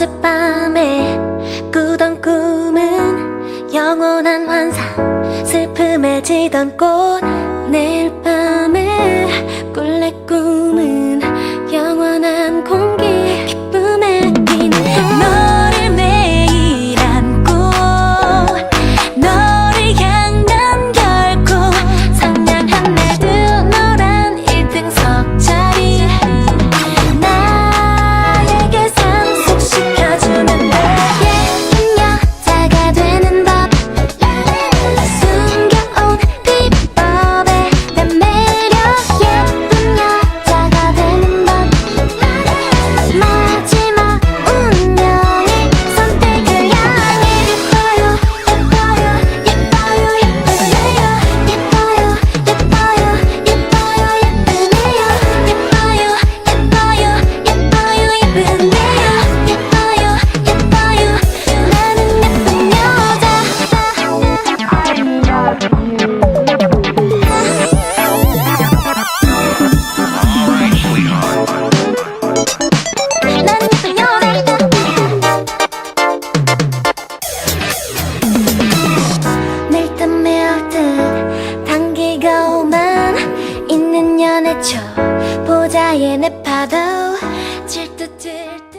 어젯밤에 꾸던 꿈은 영원한 환상 슬픔에 지던 꽃 내일 밤. 비춰. 보자의 내 파도 질듯 질듯.